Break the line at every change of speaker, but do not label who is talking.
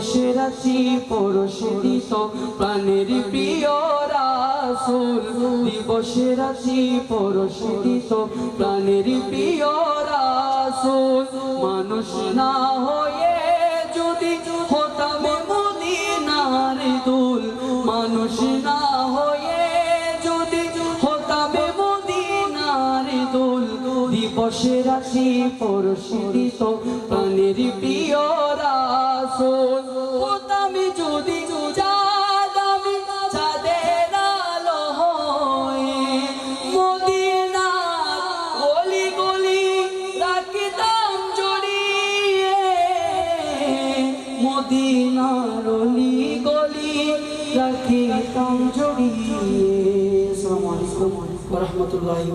দিবসে রাশি পরশ দিত প্রাণের প্রিয় রাসুল। দিবসে রাশি পরশ দিত প্রাণের প্রিয় রাসুল। মানুষ না হয়ে যদি হতাম মদিনার দুল। মানুষ না হয়ে যদি হতাবে মদিনার দুল। দিবসে রাশি পরশিত প্রাণের প্রিয় রাসুল। মদিনার অলি গলি রাখিতাম জড়িয়ে আলাইকুম। ওয়া রাহমাতুল্লাহি